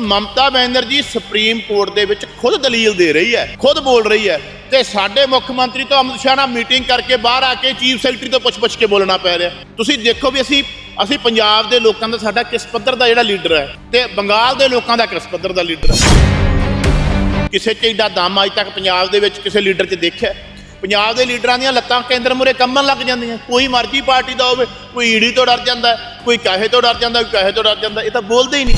Mamata Banerjee supreme court ਦੇ ਵਿੱਚ ਖੁਦ ਦਲੀਲ ਦੇ ਰਹੀ ਹੈ, ਖੁਦ ਬੋਲ ਰਹੀ ਹੈ ਤੇ ਸਾਡੇ ਮੁੱਖ ਮੰਤਰੀ ਤੋਂ ਅਮਿਤ ਸ਼ਾਹ ਨਾਲ ਮੀਟਿੰਗ ਕਰਕੇ ਬਾਹਰ ਆ ਕੇ ਚੀਫ ਸੈਕਟਰੀ ਤੋਂ ਪੁੱਛ-ਪੁੱਛ ਕੇ ਬੋਲਣਾ ਪੈ ਰਿਹਾ। ਤੁਸੀਂ ਦੇਖੋ ਵੀ ਅਸੀਂ ਅਸੀਂ ਪੰਜਾਬ ਦੇ ਲੋਕਾਂ ਦਾ ਸਾਡਾ ਕਿਸ ਪੱਧਰ ਦਾ ਜਿਹੜਾ ਲੀਡਰ ਹੈ ਤੇ ਬੰਗਾਲ ਦੇ ਲੋਕਾਂ ਦਾ ਕਿਸ ਪੱਧਰ ਦਾ ਲੀਡਰ ਹੈ। ਕਿਸੇ 'ਚ ਏਡਾ ਦਮ ਅੱਜ ਤੱਕ ਪੰਜਾਬ ਦੇ ਵਿੱਚ ਕਿਸੇ ਲੀਡਰ 'ਚ ਦੇਖਿਆ। ਪੰਜਾਬ ਦੇ ਲੀਡਰਾਂ ਦੀਆਂ ਲੱਤਾਂ ਕੇਂਦਰ ਮੁਰੇ ਕੰਮਣ ਲੱਗ ਜਾਂਦੀਆਂ। ਕੋਈ ਮਰਜ਼ੀ ਪਾਰਟੀ ਦਾ ਹੋਵੇ, ਕੋਈ ਈਡੀ ਤੋਂ ਡਰ ਜਾਂਦਾ, ਕੋਈ ਕਾਹੇ ਤੋਂ ਡਰ ਜਾਂਦਾ, ਕੋਈ ਕਾਹੇ ਤੋਂ ਡਰ ਜਾਂਦਾ, ਇਹ ਤਾਂ ਬੋਲਦੇ ਹੀ ਨਹੀਂ।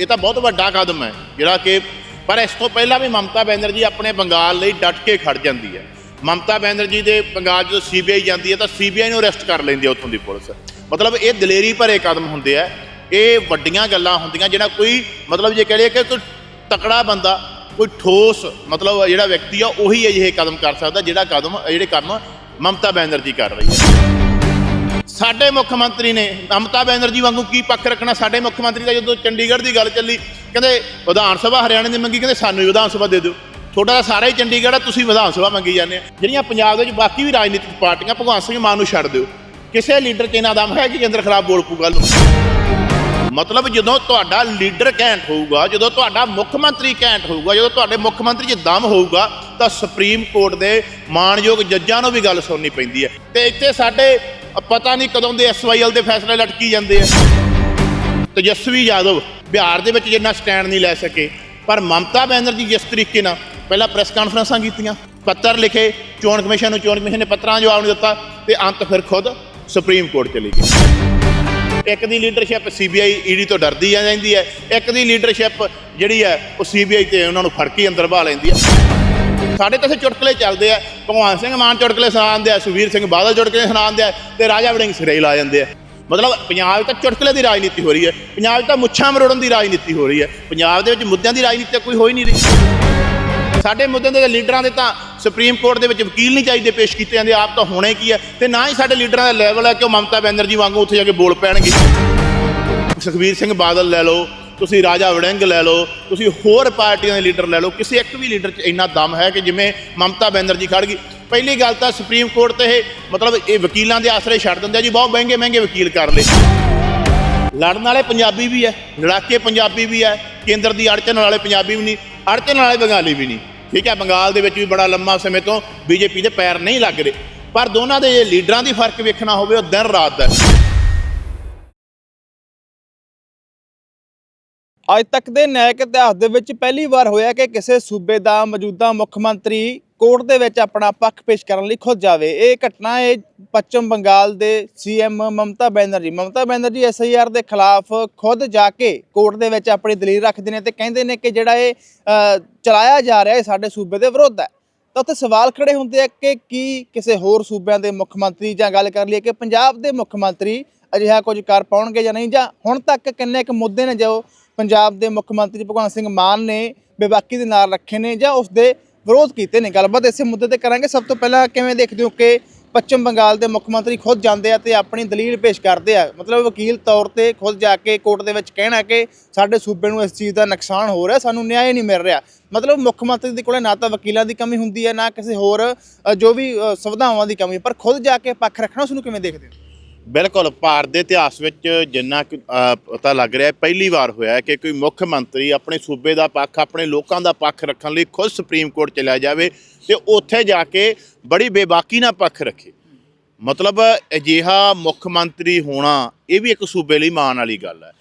ਇਹ ਤਾਂ ਬਹੁਤ ਵੱਡਾ ਕਦਮ ਹੈ, ਜਿਹੜਾ ਕਿ ਪਰ ਇਸ ਤੋਂ ਪਹਿਲਾਂ ਵੀ ਮਮਤਾ ਬੈਨਰਜੀ ਆਪਣੇ ਬੰਗਾਲ ਲਈ ਡਟ ਕੇ ਖੜ ਜਾਂਦੀ ਹੈ। ਮਮਤਾ ਬੈਨਰਜੀ ਦੇ ਬੰਗਾਲ ਜਦੋਂ ਸੀਬੀਆਈ ਜਾਂਦੀ ਹੈ ਤਾਂ ਸੀਬੀਆਈ ਨੂੰ ਅਰੈਸਟ ਕਰ ਲੈਂਦੀ ਹੈ ਉੱਥੋਂ ਦੀ ਪੁਲਿਸ। ਮਤਲਬ ਇਹ ਦਲੇਰੀ ਭਰੇ ਕਦਮ ਹੁੰਦੇ ਆ। ਇਹ ਵੱਡੀਆਂ ਗੱਲਾਂ ਹੁੰਦੀਆਂ ਜਿਹੜਾ ਕੋਈ ਮਤਲਬ ਜੇ ਕਹ ਲਈਏ ਕਿ ਕੋਈ ਤਕੜਾ ਬੰਦਾ, ਕੋਈ ਠੋਸ ਮਤਲਬ ਜਿਹੜਾ ਵਿਅਕਤੀ ਆ, ਉਹੀ ਅਜਿਹੇ ਕਦਮ ਕਰ ਸਕਦਾ ਜਿਹੜਾ ਕਦਮ, ਜਿਹੜੇ ਕੰਮ ਮਮਤਾ ਬੈਨਰਜੀ ਕਰ ਰਹੀ ਹੈ। ਸਾਡੇ ਮੁੱਖ ਮੰਤਰੀ ਨੇ ਮਮਤਾ ਬੈਨਰਜੀ ਵਾਂਗੂ ਕੀ ਪੱਖ ਰੱਖਣਾ? ਸਾਡੇ ਮੁੱਖ ਮੰਤਰੀ ਦਾ ਜਦੋਂ ਚੰਡੀਗੜ੍ਹ ਦੀ ਗੱਲ ਚੱਲੀ, ਕਹਿੰਦੇ ਵਿਧਾਨ ਸਭਾ ਹਰਿਆਣੇ ਦੀ ਮੰਗੀ, ਕਹਿੰਦੇ ਸਾਨੂੰ ਵਿਧਾਨ ਸਭਾ ਦੇ ਦਿਓ। ਤੁਹਾਡਾ ਤਾਂ ਸਾਰਾ ਹੀ ਚੰਡੀਗੜ੍ਹ ਆ, ਤੁਸੀਂ ਵਿਧਾਨ ਸਭਾ ਮੰਗੀ ਜਾਂਦੇ ਆ ਜਿਹੜੀਆਂ ਪੰਜਾਬ ਦੇ ਵਿੱਚ ਬਾਕੀ ਵੀ ਰਾਜਨੀਤਿਕ ਪਾਰਟੀਆਂ, ਭਗਵੰਤ ਸਿੰਘ ਮਾਨ ਨੂੰ ਛੱਡ ਦਿਓ। ਕਿਸੇ ਲੀਡਰ 'ਚ ਇਹਨਾਂ ਦਮ ਹੈ ਕਿ ਕੇਂਦਰ ਖਿਲਾਫ ਬੋਲ ਪੂ ਗੱਲ ਨੂੰ ਮਤਲਬ ਜਦੋਂ ਤੁਹਾਡਾ ਲੀਡਰ ਘੈਂਟ ਹੋਊਗਾ, ਜਦੋਂ ਤੁਹਾਡਾ ਮੁੱਖ ਮੰਤਰੀ ਘੈਂਟ ਹੋਊਗਾ, ਜਦੋਂ ਤੁਹਾਡੇ ਮੁੱਖ ਮੰਤਰੀ 'ਚ ਦਮ ਹੋਊਗਾ, ਤਾਂ ਸੁਪਰੀਮ ਕੋਰਟ ਦੇ ਮਾਣਯੋਗ ਜੱਜਾਂ ਨੂੰ ਵੀ ਗੱਲ ਸੁਣਨੀ ਪੈਂਦੀ ਹੈ। ਤੇ ਇੱਥੇ ਸਾਡੇ ਪਤਾ ਨਹੀਂ ਕਦੋਂ ਦੇ ਐਸਵਾਈਐਲ ਦੇ ਫੈਸਲੇ ਲਟਕੀ ਜਾਂਦੇ ਆ। ਤੇਜਸਵੀ ਯਾਦਵ ਬਿਹਾਰ ਦੇ ਵਿੱਚ ਜਿੰਨਾ ਸਟੈਂਡ ਨਹੀਂ ਲੈ ਸਕੇ, ਪਰ ਮਮਤਾ ਬੈਨਰਜੀ ਜਿਸ ਤਰੀਕੇ ਨਾਲ ਪਹਿਲਾਂ ਪ੍ਰੈਸ ਕਾਨਫਰੰਸਾਂ ਕੀਤੀਆਂ, ਪੱਤਰ ਲਿਖੇ, ਚੋਣ ਕਮਿਸ਼ਨ ਨੂੰ ਚੋਣ ਕਮਿਸ਼ਨ ਨੇ ਪੱਤਰਾਂ ਦਾ ਜਵਾਬ ਨਹੀਂ ਦਿੱਤਾ ਤੇ ਅੰਤ ਫਿਰ ਖੁਦ ਸੁਪਰੀਮ ਕੋਰਟ ਚਲੀ ਗਈ। ਇੱਕ ਦੀ ਲੀਡਰਸ਼ਿਪ ਸੀਬੀਆਈ ਈਡੀ ਤੋਂ ਡਰਦੀ ਆ ਜਾਂਦੀ ਹੈ, ਇੱਕ ਦੀ ਲੀਡਰਸ਼ਿਪ ਜਿਹੜੀ ਹੈ ਉਹ ਸੀਬੀਆਈ ਤੇ ਉਹਨਾਂ ਨੂੰ ਫੜ ਕੇ ਅੰਦਰ ਬਹਾ ਲੈਂਦੀ ਹੈ ਸਾਡੇ ਤਾਂ ਇੱਥੇ ਚੁਟਕਲੇ ਚੱਲਦੇ ਆ। ਭਗਵਾਨ ਸਿੰਘ ਮਾਨ ਚੁਟਕਲੇ ਸੁਣਾਉਂਦੇ ਆ ਸੁਖਵੀਰ ਸਿੰਘ ਬਾਦਲ ਚੁਟਕਲੇ ਸੁਣਾਉਂਦੇ ਆ ਤੇ ਰਾਜਾ ਵੜਿੰਗ ਸਿਰੇ ਲਾ ਜਾਂਦੇ ਆ। ਮਤਲਬ ਪੰਜਾਬ ਤਾਂ ਚੁਟਕਲੇ ਦੀ ਰਾਜਨੀਤੀ ਹੋ ਰਹੀ ਹੈ। ਪੰਜਾਬ 'ਚ ਤਾਂ ਮੁੱਛਾਂ ਮਰੋੜਨ ਦੀ ਰਾਜਨੀਤੀ ਹੋ ਰਹੀ ਹੈ। ਪੰਜਾਬ ਦੇ ਵਿੱਚ ਮੁੱਦਿਆਂ ਦੀ ਰਾਜਨੀਤੀ ਤਾਂ ਕੋਈ ਹੋ ਹੀ ਨਹੀਂ ਰਹੀ। ਸਾਡੇ ਮੁੱਦਿਆਂ ਦੇ ਲੀਡਰਾਂ ਦੇ ਤਾਂ ਸੁਪਰੀਮ ਕੋਰਟ ਦੇ ਵਿੱਚ ਵਕੀਲ ਨਹੀਂ ਚਾਹੀਦੇ ਪੇਸ਼ ਕੀਤੇ ਜਾਂਦੇ, ਆਪ ਤਾਂ ਹੋਣੇ ਕੀ ਹੈ ਤੇ ਨਾ ਹੀ ਸਾਡੇ ਲੀਡਰਾਂ ਦਾ ਲੈਵਲ ਹੈ ਕਿ ਉਹ ਮਮਤਾ ਬੈਨਰਜੀ ਵਾਂਗੂ ਉੱਥੇ ਜਾ ਕੇ ਬੋਲ ਪੈਣਗੇ। ਸੁਖਵੀਰ ਸਿੰਘ ਬਾਦਲ ਲੈ ਲਓ ਤੁਸੀਂ ਰਾਜਾ ਵੜਿੰਗ ਲੈ ਲਓ, ਤੁਸੀਂ ਹੋਰ ਪਾਰਟੀਆਂ ਦੇ ਲੀਡਰ ਲੈ ਲਓ, ਕਿਸੇ ਇੱਕ ਵੀ ਲੀਡਰ 'ਚ ਇੰਨਾ ਦਮ ਹੈ ਕਿ ਜਿਵੇਂ ਮਮਤਾ ਬੈਨਰਜੀ ਖੜ ਗਈ। ਪਹਿਲੀ ਗੱਲ ਤਾਂ ਸੁਪਰੀਮ ਕੋਰਟ ਤੇ ਇਹ ਮਤਲਬ ਇਹ ਵਕੀਲਾਂ ਦੇ ਆਸਰੇ ਛੱਡ ਦਿੰਦੇ ਆ ਜੀ, ਬਹੁਤ ਮਹਿੰਗੇ ਮਹਿੰਗੇ ਵਕੀਲ ਕਰ ਲਏ। ਲੜਨ ਵਾਲੇ ਪੰਜਾਬੀ ਵੀ ਹੈ, ਲੜਾਕੇ ਪੰਜਾਬੀ ਵੀ ਹੈ, ਕੇਂਦਰ ਦੀ ਅੜਚਨ ਵਾਲੇ ਪੰਜਾਬੀ ਵੀ ਨਹੀਂ, ਅੜਚਨ ਵਾਲੇ ਬੰਗਾਲੀ ਵੀ ਨਹੀਂ। ਠੀਕ ਹੈ, ਬੰਗਾਲ ਦੇ ਵਿੱਚ ਵੀ ਬੜਾ ਲੰਮਾ ਸਮੇਂ ਤੋਂ ਬੀਜੇਪੀ ਦੇ ਪੈਰ ਨਹੀਂ ਲੱਗ ਰਹੇ। ਪਰ ਦੋਨਾਂ ਦੇ ਲੀਡਰਾਂ ਦੀ ਫ਼ਰਕ ਵੇਖਣਾ ਹੋਵੇ, ਉਹ ਦਿਨ ਰਾਤ ਦਾ ਅੱਜ ਤੱਕ ਦੇ ਨਿਆਇਕ ਇਤਿਹਾਸ ਦੇ ਵਿੱਚ ਪਹਿਲੀ ਵਾਰ ਹੋਇਆ ਕਿ ਕਿਸੇ ਸੂਬੇ ਦਾ ਮੌਜੂਦਾ ਮੁੱਖ ਮੰਤਰੀ ਕੋਰਟ ਦੇ ਵਿੱਚ ਆਪਣਾ ਪੱਖ ਪੇਸ਼ ਕਰਨ ਲਈ ਖੁਦ ਜਾਵੇ। ਇਹ ਘਟਨਾ ਇਹ ਪੱਛਮ ਬੰਗਾਲ ਦੇ ਸੀਐਮ ਮਮਤਾ ਬੈਨਰਜੀ ਮਮਤਾ ਬੈਨਰਜੀ ਐਸਆਈਆਰ ਦੇ ਖਿਲਾਫ ਖੁਦ ਜਾ ਕੇ ਕੋਰਟ ਦੇ ਵਿੱਚ ਆਪਣੀ ਦਲੀਲ ਰੱਖਦੇ ਨੇ ਤੇ ਕਹਿੰਦੇ ਨੇ ਕਿ ਜਿਹੜਾ ਇਹ ਚਲਾਇਆ ਜਾ ਰਿਹਾ ਹੈ ਸਾਡੇ ਸੂਬੇ ਦੇ ਵਿਰੁੱਧ ਹੈ। ਤਾਂ ਉੱਥੇ ਸਵਾਲ ਖੜੇ ਹੁੰਦੇ ਆ ਕਿ ਕੀ ਕਿਸੇ ਹੋਰ ਸੂਬਿਆਂ ਦੇ ਮੁੱਖ ਮੰਤਰੀ ਜਾਂ ਗੱਲ ਕਰ ਲਈਏ ਕਿ ਪੰਜਾਬ ਦੇ ਮੁੱਖ ਮੰਤਰੀ ਅਜਿਹਾ ਕੁਝ ਕਰ ਪਾਉਣਗੇ ਜਾਂ ਨਹੀਂ, ਜਾਂ ਹੁਣ ਤੱਕ ਕਿੰਨੇ ਕੁ ਮੁੱਦੇ ਨੇ ਜੋ ਪੰਜਾਬ ਦੇ ਮੁੱਖ ਮੰਤਰੀ ਭਗਵੰਤ ਸਿੰਘ ਮਾਨ ਨੇ ਬੇਬਾਕੀ ਦੇ ਨਾਲ ਰੱਖੇ ਨੇ ਜਾਂ ਉਸ ਦੇ ਵਿਰੋਧ ਕੀਤੇ ਨੇ। ਗੱਲਬਾਤ ਇਸੇ ਮੁੱਦੇ ਤੇ ਕਰਾਂਗੇ। ਸਭ ਤੋਂ ਪਹਿਲਾਂ ਕਿਵੇਂ ਦੇਖਦੇ ਹੋ ਕਿ ਪੱਛਮ ਬੰਗਾਲ ਦੇ ਮੁੱਖ ਮੰਤਰੀ ਖੁਦ ਜਾਂਦੇ ਆ ਤੇ ਆਪਣੀ ਦਲੀਲ ਪੇਸ਼ ਕਰਦੇ ਆ? ਮਤਲਬ ਵਕੀਲ ਤੌਰ ਤੇ ਖੁਦ ਜਾ ਕੇ ਕੋਰਟ ਦੇ ਵਿੱਚ ਕਹਿਣਾ ਕਿ ਸਾਡੇ ਸੂਬੇ ਨੂੰ ਇਸ ਚੀਜ਼ ਦਾ ਨੁਕਸਾਨ ਹੋ ਰਿਹਾ, ਸਾਨੂੰ ਨਿਆਂ ਨਹੀਂ ਮਿਲ ਰਿਹਾ। ਮਤਲਬ ਮੁੱਖ ਮੰਤਰੀ ਦੇ ਕੋਲੇ ਨਾ ਤਾਂ ਵਕੀਲਾਂ ਦੀ ਕਮੀ ਹੁੰਦੀ ਹੈ, ਨਾ ਕਿਸੇ ਹੋਰ ਜੋ ਵੀ ਸੁਵਿਧਾਵਾਂ ਦੀ ਕਮੀ ਪਰ ਖੁਦ ਜਾ ਕੇ ਪੱਖ ਰੱਖਣਾ, ਉਸ ਨੂੰ ਕਿਵੇਂ ਦੇਖਦੇ ਹੋ? ਬਿਲਕੁਲ ਭਾਰਤ ਦੇ ਇਤਿਹਾਸ ਵਿੱਚ ਜਿੰਨਾ ਕੁ, ਪਤਾ ਲੱਗ ਰਿਹਾ ਪਹਿਲੀ ਵਾਰ ਹੋਇਆ ਹੈ ਕਿ ਕੋਈ ਮੁੱਖ ਮੰਤਰੀ ਆਪਣੇ ਸੂਬੇ ਦਾ ਪੱਖ ਆਪਣੇ ਲੋਕਾਂ ਦਾ ਪੱਖ ਰੱਖਣ ਲਈ ਖੁਦ ਸੁਪਰੀਮ ਕੋਰਟ ਚਲਾ ਜਾਵੇ ਤੇ ਉੱਥੇ ਜਾ ਕੇ ਬੜੀ ਬੇਬਾਕੀ ਨਾਲ ਪੱਖ ਰੱਖੇ। ਮਤਲਬ ਅਜਿਹਾ ਮੁੱਖ ਮੰਤਰੀ ਹੋਣਾ ਇਹ ਵੀ ਇੱਕ ਸੂਬੇ ਲਈ ਮਾਣ ਵਾਲੀ ਗੱਲ ਹੈ।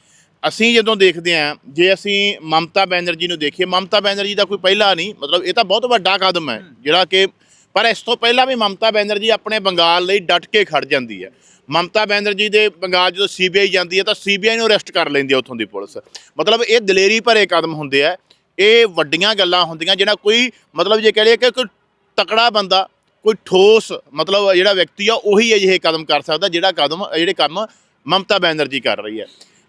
ਅਸੀਂ ਜਦੋਂ ਦੇਖਦੇ ਹਾਂ ਜੇ ਅਸੀਂ ਮਮਤਾ ਬੈਨਰਜੀ ਨੂੰ ਦੇਖੀਏ ਮਮਤਾ ਬੈਨਰਜੀ ਦਾ ਕੋਈ ਪਹਿਲਾ ਨਹੀਂ ਮਤਲਬ ਇਹ ਤਾਂ ਬਹੁਤ ਵੱਡਾ ਕਦਮ ਹੈ ਜਿਹੜਾ ਕਿ ਪਰ ਇਸ ਤੋਂ ਪਹਿਲਾਂ ਵੀ ਮਮਤਾ ਬੈਨਰਜੀ ਆਪਣੇ ਬੰਗਾਲ ਲਈ ਡਟ ਕੇ ਖੜ ਜਾਂਦੀ ਹੈ। ਮਮਤਾ ਬੈਨਰਜੀ ਦੇ ਬੰਗਾਲ ਜਦੋਂ ਸੀਬੀਆਈ ਜਾਂਦੀ ਹੈ ਤਾਂ ਸੀਬੀਆਈ ਨੂੰ ਅਰੈਸਟ ਕਰ ਲੈਂਦੀ ਹੈ ਉੱਥੋਂ ਦੀ ਪੁਲਿਸ। ਮਤਲਬ ਇਹ ਦਲੇਰੀ ਭਰੇ ਕਦਮ ਹੁੰਦੇ ਆ। ਇਹ ਵੱਡੀਆਂ ਗੱਲਾਂ ਹੁੰਦੀਆਂ ਜਿਹੜਾ ਕੋਈ ਮਤਲਬ ਜੇ ਕਹ ਲਈਏ ਕਿ ਕੋਈ ਤਕੜਾ ਬੰਦਾ, ਕੋਈ ਠੋਸ ਮਤਲਬ ਜਿਹੜਾ ਵਿਅਕਤੀ ਆ, ਉਹੀ ਅਜਿਹੇ ਕਦਮ ਕਰ ਸਕਦਾ ਜਿਹੜਾ ਕਦਮ, ਜਿਹੜੇ ਕੰਮ ਮਮਤਾ ਬੈਨਰਜੀ ਕਰ ਰਹੀ ਹੈ।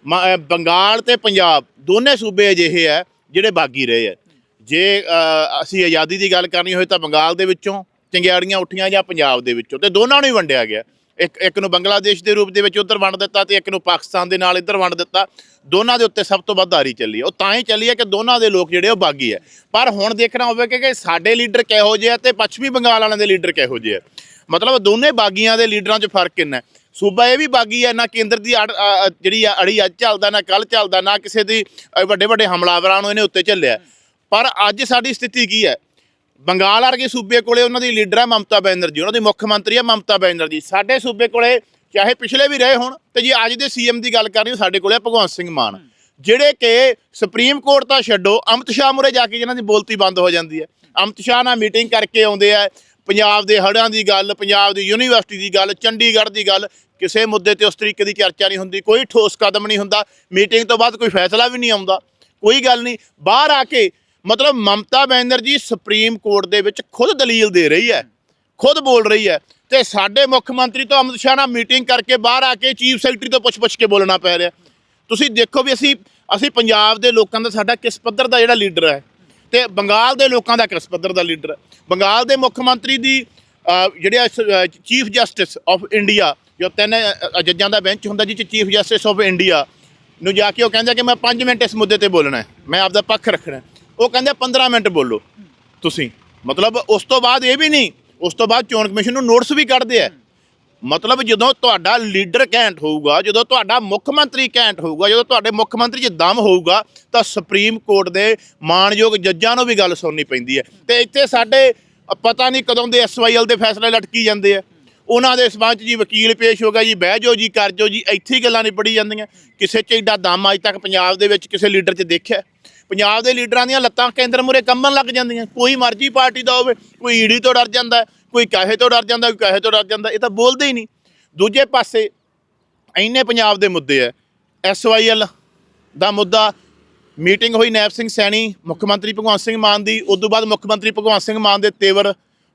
ਮ- ਬੰਗਾਲ ਤੇ ਪੰਜਾਬ ਦੋਨੇ ਸੂਬੇ ਅਜਿਹੇ ਆ ਜਿਹੜੇ ਬਾਗੀ ਰਹੇ ਆ। ਜੇ ਅਸੀਂ ਆਜ਼ਾਦੀ ਦੀ ਗੱਲ ਕਰਨੀ ਹੋਏ ਤਾਂ ਬੰਗਾਲ ਦੇ ਵਿੱਚੋਂ ਚੰਗਿਆੜੀਆਂ ਉੱਠੀਆਂ ਜਾਂ ਪੰਜਾਬ ਦੇ ਵਿੱਚੋਂ, ਤੇ ਦੋਨਾਂ ਨੂੰ ਹੀ ਵੰਡਿਆ ਗਿਆ। ਇੱਕ ਇੱਕ ਨੂੰ ਬੰਗਲਾਦੇਸ਼ ਦੇ ਰੂਪ ਦੇ ਵਿੱਚ ਉਧਰ ਵੰਡ ਦਿੱਤਾ ਤੇ ਇੱਕ ਨੂੰ ਪਾਕਿਸਤਾਨ ਦੇ ਨਾਲ ਇੱਧਰ ਵੰਡ ਦਿੱਤਾ। ਦੋਨਾਂ ਦੇ ਉੱਤੇ ਸਭ ਤੋਂ ਵੱਧ ਆਰੀ ਚੱਲੀ ਉਹ ਤਾਂ ਹੀ ਚੱਲੀ ਹੈ ਕਿ ਦੋਨਾਂ ਦੇ ਲੋਕ ਜਿਹੜੇ ਉਹ ਬਾਗੀ ਹੈ। ਪਰ ਹੁਣ ਦੇਖਣਾ ਹੋਵੇ ਕਿ ਕਿ ਸਾਡੇ ਲੀਡਰ ਕਿਹੋ ਜਿਹੇ ਆ ਤੇ ਪੱਛਮੀ ਬੰਗਾਲ ਵਾਲਿਆਂ ਦੇ ਲੀਡਰ ਕਿਹੋ ਜਿਹੇ ਆ। ਮਤਲਬ ਦੋਨੇ ਬਾਗੀਆਂ ਦੇ ਲੀਡਰਾਂ 'ਚ ਫ਼ਰਕ ਕਿੰਨਾ ਸੂਬਾ ਇਹ ਵੀ ਬਾਗੀ ਹੈ, ਨਾ ਕੇਂਦਰ ਦੀ ਅੜ- ਜਿਹੜੀ ਆ ਅੜੀ ਅੱਜ ਚੱਲਦਾ, ਨਾ ਕੱਲ ਚੱਲਦਾ, ਨਾ ਕਿਸੇ ਦੀ ਵੱਡੇ ਵੱਡੇ ਹਮਲਾਵਰਾਂ ਨੂੰ ਇਹਨੇ ਉੱਤੇ ਝੱਲਿਆ। ਪਰ ਅੱਜ ਸਾਡੀ ਸਥਿਤੀ ਕੀ ਹੈ? ਬੰਗਾਲ ਵਰਗੇ ਸੂਬੇ ਕੋਲੇ ਉਹਨਾਂ ਦੀ ਲੀਡਰ ਹੈ ਮਮਤਾ ਬੈਨਰਜੀ, ਉਹਨਾਂ ਦੀ ਮੁੱਖ ਮੰਤਰੀ ਹੈ ਮਮਤਾ ਬੈਨਰਜੀ। ਸਾਡੇ ਸੂਬੇ ਕੋਲੇ ਚਾਹੇ ਪਿਛਲੇ ਵੀ ਰਹੇ ਹੋਣ ਤੇ ਜੇ ਅੱਜ ਦੇ ਸੀਐਮ ਦੀ ਗੱਲ ਕਰਨੀ ਸਾਡੇ ਕੋਲੇ ਹੈ ਭਗਵੰਤ ਸਿੰਘ ਮਾਨ। ਜਿਹੜੇ ਕਿ ਸੁਪਰੀਮ ਕੋਰਟ ਤਾਂ ਛੱਡੋ ਅਮਿਤ ਸ਼ਾਹ ਮੁਰੇ ਜਾ ਕੇ ਜਿਹਨਾਂ ਦੀ ਬੋਲਤੀ ਬੰਦ ਹੋ ਜਾਂਦੀ ਹੈ। ਅਮਿਤ ਸ਼ਾਹ ਨਾਲ ਮੀਟਿੰਗ ਕਰਕੇ ਆਉਂਦੇ ਆ, ਪੰਜਾਬ ਦੇ ਹੜ੍ਹਾਂ ਦੀ ਗੱਲ, ਪੰਜਾਬ ਦੀ ਯੂਨੀਵਰਸਿਟੀ ਦੀ ਗੱਲ, ਚੰਡੀਗੜ੍ਹ ਦੀ ਗੱਲ, ਕਿਸੇ ਮੁੱਦੇ ਤੇ ਉਸ ਤਰੀਕੇ ਦੀ ਚਰਚਾ ਨਹੀਂ ਹੁੰਦੀ, ਕੋਈ ਠੋਸ ਕਦਮ ਨਹੀਂ ਹੁੰਦਾ, ਮੀਟਿੰਗ ਤੋਂ ਬਾਅਦ ਕੋਈ ਫੈਸਲਾ ਵੀ ਨਹੀਂ ਆਉਂਦਾ, ਕੋਈ ਗੱਲ ਨਹੀਂ। ਬਾਹਰ ਆ ਕੇ ਮਤਲਬ ਮਮਤਾ ਬੈਨਰਜੀ ਸੁਪਰੀਮ ਕੋਰਟ ਦੇ ਵਿੱਚ ਖੁਦ ਦਲੀਲ ਦੇ ਰਹੀ ਹੈ, ਖੁਦ ਬੋਲ ਰਹੀ ਹੈ ਤੇ ਸਾਡੇ ਮੁੱਖ ਮੰਤਰੀ ਤੋਂ ਅਮਿਤ ਸ਼ਾਹ ਨਾਲ ਮੀਟਿੰਗ ਕਰਕੇ ਬਾਹਰ ਆ ਕੇ ਚੀਫ ਸੈਕਟਰੀ ਤੋਂ ਪੁੱਛ-ਪੁੱਛ ਕੇ ਬੋਲਣਾ ਪੈ ਰਿਹਾ। ਤੁਸੀਂ ਦੇਖੋ ਵੀ ਅਸੀਂ ਅਸੀਂ ਪੰਜਾਬ ਦੇ ਲੋਕਾਂ ਦਾ ਸਾਡਾ ਕਿਸ ਪੱਧਰ ਦਾ ਜਿਹੜਾ ਲੀਡਰ ਹੈ ਤੇ ਬੰਗਾਲ ਦੇ ਲੋਕਾਂ ਦਾ ਕਿਸ ਪੱਧਰ ਦਾ ਲੀਡਰ ਹੈ। ਬੰਗਾਲ ਦੇ ਮੁੱਖ ਮੰਤਰੀ ਦੀ ਜਿਹੜੇ ਚੀਫ ਜਸਟਿਸ ਆਫ ਇੰਡੀਆ, ਜੋ ਤਿੰਨ ਜੱਜਾਂ ਦਾ ਬੈਂਚ ਹੁੰਦਾ ਜਿਹ ਚ ਚੀਫ ਜਸਟਿਸ ਆਫ ਇੰਡੀਆ, ਨੂੰ ਜਾ ਕੇ ਉਹ ਕਹਿੰਦਾ ਕਿ ਮੈਂ 5 ਮਿੰਟ ਇਸ ਮੁੱਦੇ ਤੇ ਬੋਲਣਾ ਹੈ, ਮੈਂ ਆਪਦਾ ਪੱਖ ਰੱਖਣਾ ਉਹ ਕਹਿੰਦੇ 15 ਮਿੰਟ ਬੋਲੋ। ਤੁਸੀਂ। ਮਤਲਬ ਉਸ ਤੋਂ ਬਾਅਦ ਇਹ ਵੀ ਨਹੀਂ, ਉਸ ਤੋਂ ਬਾਅਦ ਚੋਣ ਕਮਿਸ਼ਨ ਨੂੰ ਨੋਟਿਸ ਵੀ ਕੱਢਦੇ ਆ। ਮਤਲਬ ਜਦੋਂ ਤੁਹਾਡਾ ਲੀਡਰ ਘੈਂਟ ਹੋਊਗਾ, ਜਦੋਂ ਤੁਹਾਡਾ ਮੁੱਖ ਮੰਤਰੀ ਘੈਂਟ ਹੋਊਗਾ, ਜਦੋਂ ਤੁਹਾਡੇ ਮੁੱਖ ਮੰਤਰੀ 'ਚ ਦਮ ਹੋਊਗਾ, ਤਾਂ ਸੁਪਰੀਮ ਕੋਰਟ ਦੇ ਮਾਣਯੋਗ ਜੱਜਾਂ ਨੂੰ ਵੀ ਗੱਲ ਸੁਣਨੀ ਪੈਂਦੀ ਹੈ। ਤੇ ਇੱਥੇ ਸਾਡੇ, ਪਤਾ ਨਹੀਂ ਕਦੋਂ ਦੇ ਐਸਵਾਈਐਲ ਦੇ ਫੈਸਲੇ ਲਟਕੀ ਜਾਂਦੇ ਆ। ਉਹਨਾਂ ਦੇ ਸਬੰਧ 'ਚ ਜੀ ਵਕੀਲ ਪੇਸ਼ ਹੋ ਗਿਆ ਜੀ, ਬਹਿ ਜਾਓ ਜੀ, ਕਰ ਜਾਓ ਜੀ, ਇੱਥੇ ਹੀ ਗੱਲਾਂ ਨਹੀਂ ਪੜੀ ਜਾਂਦੀਆਂ। ਕਿਸੇ 'ਚ ਏਡਾ ਦਮ ਅੱਜ ਤੱਕ ਪੰਜਾਬ ਦੇ ਵਿੱਚ ਕਿਸੇ ਲੀਡਰ 'ਚ ਦੇਖਿਆ। ਪੰਜਾਬ ਦੇ ਲੀਡਰਾਂ ਦੀਆਂ ਲੱਤਾਂ ਕੇਂਦਰ ਮੂਹਰੇ ਕੰਬਣ ਲੱਗ ਜਾਂਦੀਆਂ। ਕੋਈ ਮਰਜ਼ੀ ਪਾਰਟੀ ਦਾ ਹੋਵੇ, ਕੋਈ ਈਡੀ ਤੋਂ ਡਰ ਜਾਂਦਾ, ਕੋਈ ਕਾਹੇ ਤੋਂ ਡਰ ਜਾਂਦਾ, ਕੋਈ ਕਾਹੇ ਤੋਂ ਡਰ ਜਾਂਦਾ, ਇਹ ਤਾਂ ਬੋਲਦੇ ਹੀ ਨਹੀਂ। ਦੂਜੇ ਪਾਸੇ ਇੰਨੇ ਪੰਜਾਬ ਦੇ ਮੁੱਦੇ ਐ। ਐਸਵਾਈਐਲ ਦਾ ਮੁੱਦਾ, ਮੀਟਿੰਗ ਹੋਈ ਨੈਬ ਸਿੰਘ ਸੈਣੀ, ਮੁੱਖ ਮੰਤਰੀ ਭਗਵੰਤ ਸਿੰਘ ਮਾਨ ਦੀ, ਉਸ ਤੋਂ ਬਾਅਦ ਮੁੱਖ ਮੰਤਰੀ ਭਗਵੰਤ ਸਿੰਘ ਮਾਨ ਦੇ ਤੇਵਰ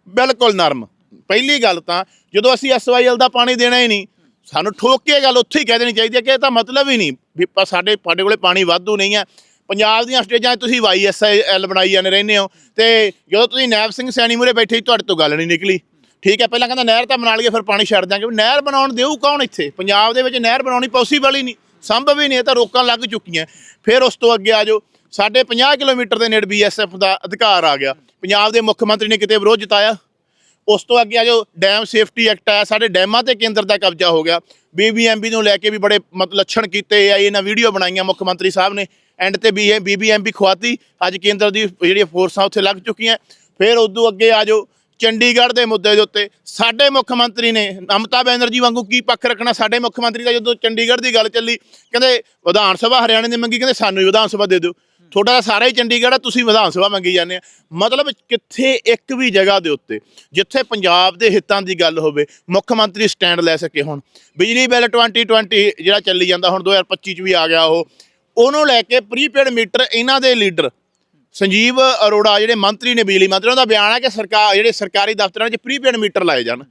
ਬਿਲਕੁਲ ਨਰਮ। ਪਹਿਲੀ ਗੱਲ ਤਾਂ, ਜਦੋਂ ਅਸੀਂ ਐਸਵਾਈਐਲ ਦਾ ਪਾਣੀ ਦੇਣਾ ਹੀ ਨਹੀਂ, ਸਾਨੂੰ ਠੋਕ ਕੇ ਗੱਲ ਉੱਥੇ ਹੀ ਕਹਿ ਦੇਣੀ ਚਾਹੀਦੀ ਹੈ ਕਿ ਇਹ ਤਾਂ ਮਤਲਬ ਹੀ ਨਹੀਂ ਵੀ ਪ- ਸਾਡੇ ਸਾਡੇ ਕੋਲੇ ਪਾਣੀ ਵਾਧੂ ਨਹੀਂ ਹੈ। ਪੰਜਾਬ ਦੀਆਂ ਸਟੇਜਾਂ 'ਚ ਤੁਸੀਂ ਵਾਈਐਸਆਈਐਲ ਬਣਾਈ ਜਾਂਦੇ ਰਹਿੰਦੇ ਹੋ ਤੇ ਜਦੋਂ ਤੁਸੀਂ ਨੈਬ ਸਿੰਘ ਸੈਣੀ ਮੂਰੇ ਬੈਠੇ ਸੀ, ਤੁਹਾਡੇ ਤੋਂ ਗੱਲ ਨਹੀਂ ਨਿਕਲੀ। ਠੀਕ ਹੈ ਪਹਿਲਾਂ ਕਹਿੰਦਾ ਨਹਿਰ ਤਾਂ ਬਣਾ ਲਈਏ ਫਿਰ ਪਾਣੀ ਛੱਡ ਦਾਂਗੇ ਵੀ ਨਹਿਰ ਬਣਾਉਣ ਦੇਊ ਕੌਣ ਇੱਥੇ? ਪੰਜਾਬ ਦੇ ਵਿੱਚ ਨਹਿਰ ਬਣਾਉਣੀ ਪੋਸੀਬਲ ਹੀ ਨਹੀਂ। ਸੰਭਵ ਹੀ ਨਹੀਂ ਇਹ ਤਾਂ ਰੋਕਾਂ ਲੱਗ ਚੁੱਕੀਆਂ। ਫਿਰ ਉਸ ਤੋਂ ਅੱਗੇ ਆ ਜਾਓ। ਸਾਡੇ 50 ਕਿਲੋਮੀਟਰ ਦੇ ਨੇੜੇ ਬੀਐਸਐਫ ਦਾ ਅਧਿਕਾਰ ਆ ਗਿਆ। ਪੰਜਾਬ ਦੇ ਮੁੱਖ ਮੰਤਰੀ ਨੇ ਕਿਤੇ ਵਿਰੋਧ ਜਤਾਇਆ। ਉਸ ਤੋਂ ਅੱਗੇ ਆ ਜੋ ਡੈਮ ਸੇਫਟੀ ਐਕਟ ਆਇਆ। ਸਾਡੇ ਡੈਮਾਂ ਤੇ ਕੇਂਦਰ ਦਾ ਕਬਜ਼ਾ ਹੋ ਗਿਆ। ਬੀਬੀਐਮਬੀ ਨੂੰ ਲੈ ਕੇ ਵੀ ਬੜੇ ਮਤ ਲੱਛਣ ਕੀਤੇ। ਆ ਇਹਨਾਂ ਵੀਡੀਓ ਬਣਾਈਆਂ ਮੁੱਖ ਮੰਤਰੀ ਸਾਹਿਬ ਨੇ। ਐਂਡ ਤੇ ਵੀ ਬੀਬੀਐਮਬੀ ਖਵਾਤੀ ਅੱਜ ਕੇਂਦਰ ਦੀ ਜਿਹੜੀਆਂ ਫੋਰਸਾਂ ਉੱਥੇ ਲੱਗ ਚੁੱਕੀਆਂ। ਫਿਰ ਉਦੋਂ ਅੱਗੇ ਆ ਜਾਓ, ਚੰਡੀਗੜ੍ਹ ਦੇ ਮੁੱਦੇ ਦੇ ਉੱਤੇ। ਸਾਡੇ ਮੁੱਖ ਮੰਤਰੀ ਨੇ ਅਮਤਾ ਬੈਨਰਜੀ ਵਾਂਗੂ ਕੀ ਪੱਖ ਰੱਖਣਾ ਸਾਡੇ ਮੁੱਖ ਮੰਤਰੀ ਦਾ? ਜਦੋਂ ਚੰਡੀਗੜ੍ਹ ਦੀ ਗੱਲ ਚੱਲੀ, ਕਹਿੰਦੇ ਵਿਧਾਨ ਸਭਾ ਹਰਿਆਣੇ ਦੀ ਮੰਗੀ, ਕਹਿੰਦੇ ਸਾਨੂੰ ਹੀ ਵਿਧਾਨ ਸਭਾ ਦੇ ਦਿਓ। ਤੁਹਾਡਾ ਤਾਂ ਸਾਰਾ ਹੀ ਚੰਡੀਗੜ੍ਹ ਆ, ਤੁਸੀਂ ਵਿਧਾਨ ਸਭਾ ਮੰਗੀ ਜਾਂਦੇ ਆ। ਮਤਲਬ ਕਿੱਥੇ ਇੱਕ ਵੀ ਜਗ੍ਹਾ ਦੇ ਉੱਤੇ, ਜਿੱਥੇ ਪੰਜਾਬ ਦੇ ਹਿੱਤਾਂ ਦੀ ਗੱਲ ਹੋਵੇ, ਮੁੱਖ ਮੰਤਰੀ ਸਟੈਂਡ ਲੈ ਸਕੇ ਹੁਣ। ਬਿਜਲੀ ਬਿੱਲ 2020 ਜਿਹੜਾ ਚੱਲੀ ਜਾਂਦਾ ਹੁਣ 2025 ਚ ਵੀ ਆ ਗਿਆ ਉਹ। ਉਹਨੂੰ ਲੈ ਕੇ ਪ੍ਰੀਪੇਡ ਮੀਟਰ ਇਹਨਾਂ ਦੇ ਲੀਡਰ, ਸੰਜੀਵ ਅਰੋੜਾ ਜਿਹੜੇ ਮੰਤਰੀ ਨੇ, ਬਿਜਲੀ ਮੰਤਰੀ ਉਹਨਾਂ ਦਾ ਬਿਆਨ ਹੈ ਕਿ ਸਰਕਾਰ ਜਿਹੜੇ ਸਰਕਾਰੀ ਦਫ਼ਤਰਾਂ 'ਚ ਪ੍ਰੀਪੇਡ ਮੀਟਰ ਲਾਏ ਜਾਣ।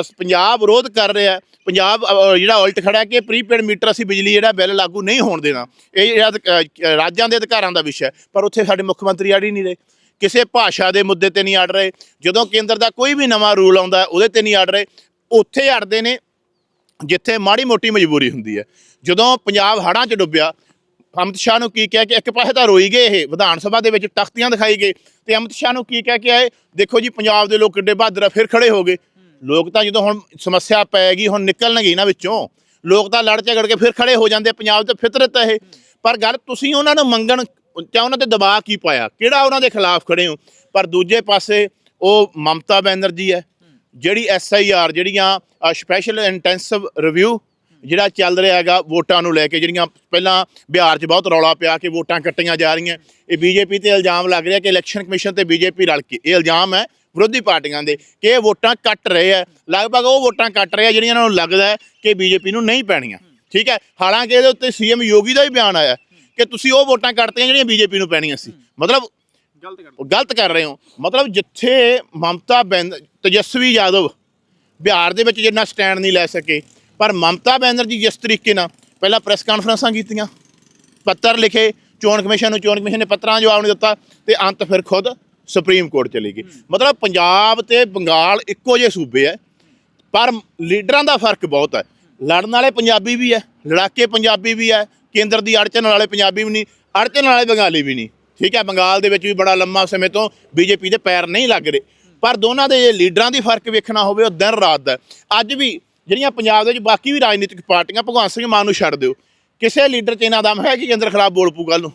ਅਸ ਪੰਜਾਬ ਵਿਰੋਧ ਕਰ ਰਿਹਾ ਪੰਜਾਬ ਜਿਹੜਾ ਉਲਟ ਖੜਾ ਕਿ ਪ੍ਰੀਪੇਡ ਮੀਟਰ ਅਸੀਂ ਬਿਜਲੀ ਜਿਹੜਾ ਬਿੱਲ ਲਾਗੂ ਨਹੀਂ ਹੋਣ ਦੇਣਾ। ਇਹ ਜਿਹੜਾ ਅਧਿਕ- ਰਾਜਾਂ ਦੇ ਅਧਿਕਾਰਾਂ ਦਾ ਵਿਸ਼ਾ ਹੈ। ਪਰ ਉੱਥੇ ਸਾਡੇ ਮੁੱਖ ਮੰਤਰੀ ਅੜ ਹੀ ਨਹੀਂ ਰਹੇ। ਕਿਸੇ ਭਾਸ਼ਾ ਦੇ ਮੁੱਦੇ ਤੇ ਨਹੀਂ ਅੜ ਰਹੇ। ਜਦੋਂ ਕੇਂਦਰ ਦਾ ਕੋਈ ਵੀ ਨਵਾਂ ਰੂਲ ਆਉਂਦਾ ਉਹਦੇ ਤੇ ਨਹੀਂ ਅੜ ਰਹੇ। ਉੱਥੇ ਅੜਦੇ ਨੇ, ਜਿੱਥੇ ਮਾੜੀ ਮੋਟੀ ਮਜਬੂਰੀ ਹੁੰਦੀ ਹੈ। ਜਦੋਂ ਪੰਜਾਬ ਹੜ੍ਹਾਂ 'ਚ ਡੁੱਬਿਆ ਅਮਿਤ ਸ਼ਾਹ ਨੂੰ ਕੀ ਕਿਹਾ ਕਿ ਇੱਕ ਪਾਸੇ ਤਾਂ ਰੋਈ ਗਏ ਇਹ, ਵਿਧਾਨ ਸਭਾ ਦੇ ਵਿੱਚ ਤਖਤੀਆਂ ਦਿਖਾਈ ਗਏ। ਤੇ ਅਮਿਤ ਸ਼ਾਹ ਨੂੰ ਕੀ ਕਹਿ ਕੇ ਆਏ, ਦੇਖੋ ਜੀ, ਪੰਜਾਬ ਦੇ ਲੋਕ ਕਿੱਡੇ ਬਹਾਦਰ ਆ, ਫਿਰ ਖੜੇ ਹੋ ਗਏ। ਲੋਕ ਤਾਂ ਜਦੋਂ ਹੁਣ ਸਮੱਸਿਆ ਪੈ ਗਈ, ਹੁਣ ਨਿਕਲਣਗੇ ਇਹਨਾਂ ਵਿੱਚੋਂ। ਲੋਕ ਤਾਂ ਲੜ ਝਗੜ ਕੇ ਫਿਰ ਖੜੇ ਹੋ ਜਾਂਦੇ ਪੰਜਾਬ ਤੇ ਫਿਤਰਤ ਹੈ ਇਹ। ਪਰ ਗੱਲ ਤੁਸੀਂ ਉਹਨਾਂ ਨੂੰ ਮੰਗਣ, ਜਾਂ ਉਹਨਾਂ ਤੇ ਦਬਾਅ ਕੀ ਪਾਇਆ? ਕਿਹੜਾ ਉਹਨਾਂ ਦੇ ਖਿਲਾਫ ਖੜੇ ਹੋ? ਪਰ ਦੂਜੇ ਪਾਸੇ ਉਹ ਮਮਤਾ ਬੈਨਰਜੀ ਹੈ, ਜਿਹੜੀ ਐਸ ਆਈ ਆਰ ਜਿਹੜੀਆਂ ਸਪੈਸ਼ਲ ਇੰਟੈਂਸਿਵ ਰਿਵਿਊ ਜਿਹੜਾ ਚੱਲ ਰਿਹਾ ਹੈਗਾ ਵੋਟਾਂ ਨੂੰ ਲੈ ਕੇ ਜਿਹੜੀਆਂ ਪਹਿਲਾਂ ਬਿਹਾਰ 'ਚ ਬਹੁਤ ਰੌਲਾ ਪਿਆ ਕਿ ਵੋਟਾਂ ਕੱਟੀਆਂ ਜਾ ਰਹੀਆਂ ਇਹ ਬੀਜੇਪੀ ਤੇ ਇਲਜ਼ਾਮ ਲੱਗ ਰਿਹਾ ਕਿ ਇਲੈਕਸ਼ਨ ਕਮਿਸ਼ਨ ਤੇ ਬੀਜੇਪੀ ਰਲ ਕੇ ਇਹ ਇਲਜ਼ਾਮ ਹੈ ਵਿਰੋਧੀ ਪਾਰਟੀਆਂ ਦੇ ਕਿ ਇਹ ਵੋਟਾਂ ਕੱਟ ਰਹੇ ਆ ਲਗਭਗ ਉਹ ਵੋਟਾਂ ਕੱਟ ਰਹੇ ਆ ਜਿਹੜੀਆਂ ਇਹਨਾਂ ਨੂੰ ਲੱਗਦਾ ਹੈ ਕਿ ਬੀਜੇਪੀ ਨੂੰ ਨਹੀਂ ਪੈਣੀਆਂ। ਠੀਕ ਹੈ? ਹਾਲਾਂਕਿ ਇਹਦੇ ਉੱਤੇ ਸੀਐਮ ਯੋਗੀ ਦਾ ਵੀ ਬਿਆਨ ਆਇਆ ਕਿ ਤੁਸੀਂ ਉਹ ਵੋਟਾਂ ਕੱਟਤੀਆਂ ਜਿਹੜੀਆਂ ਬੀਜੇਪੀ ਨੂੰ ਪੈਣੀਆਂ ਸੀ। ਮਤਲਬ ਗਲਤ ਕਰ ਉਹ ਗਲਤ ਕਰ ਰਹੇ ਹੋ। ਮਤਲਬ ਜਿੱਥੇ ਮਮਤਾ ਬੈਨ ਤੇਜਸਵੀ ਯਾਦਵ ਬਿਹਾਰ ਦੇ ਵਿੱਚ ਜਿੰਨਾ ਸਟੈਂਡ ਨਹੀਂ ਲੈ ਸਕੇ ਪਰ ਮਮਤਾ ਬੈਨਰਜੀ ਜਿਸ ਤਰੀਕੇ ਨਾਲ ਪਹਿਲਾਂ ਪ੍ਰੈਸ ਕਾਨਫਰੰਸਾਂ ਕੀਤੀਆਂ ਪੱਤਰ ਲਿਖੇ ਚੋਣ ਕਮਿਸ਼ਨ ਨੂੰ ਚੋਣ ਕਮਿਸ਼ਨ ਨੇ ਪੱਤਰਾਂ ਜਵਾਬ ਨਹੀਂ ਦਿੱਤਾ ਤੇ ਅੰਤ ਫਿਰ ਖੁਦ ਸੁਪਰੀਮ ਕੋਰਟ ਚਲੀ ਗਈ। ਮਤਲਬ ਪੰਜਾਬ ਤੇ ਬੰਗਾਲ ਇੱਕੋ ਜਿਹੇ ਸੂਬੇ ਐ ਪਰ ਲੀਡਰਾਂ ਦਾ ਫ਼ਰਕ ਬਹੁਤ ਹੈ ਲੜਨ ਵਾਲੇ ਪੰਜਾਬੀ ਵੀ ਐ ਲੜਾਕੇ ਪੰਜਾਬੀ ਵੀ ਐ ਕੇਂਦਰ ਦੀ ਅੜਚਨ ਵਾਲੇ ਪੰਜਾਬੀ ਵੀ ਨਹੀਂ ਅੜਚਨ ਵਾਲੇ ਬੰਗਾਲੀ ਵੀ ਨਹੀਂ। ਠੀਕ ਹੈ ਬੰਗਾਲ ਦੇ ਵਿੱਚ ਵੀ ਬੜਾ ਲੰਮਾ ਸਮੇਂ ਤੋਂ ਬੀਜੇਪੀ ਦੇ ਪੈਰ ਨਹੀਂ ਲੱਗ ਰਹੇ। ਪਰ ਦੋਨਾਂ ਦੇ ਲੀਡਰਾਂ ਦੀ ਫ਼ਰਕ ਵੇਖਣਾ ਹੋਵੇ ਉਹ ਦਿਨ ਰਾਤ ਦਾ। ਅੱਜ ਵੀ ਜਿਹੜੀਆਂ ਪੰਜਾਬ ਦੇ ਵਿੱਚ ਬਾਕੀ ਵੀ ਰਾਜਨੀਤਿਕ ਪਾਰਟੀਆਂ, ਭਗਵੰਤ ਸਿੰਘ ਮਾਨ ਨੂੰ ਛੱਡ ਦਿਓ। ਕਿਸੇ ਲੀਡਰ 'ਚ ਇਹਨਾਂ ਦਮ ਹੈ ਕਿ ਕੇਂਦਰ ਖਿਲਾਫ ਬੋਲ ਪੂ ਕੱਲ ਨੂੰ?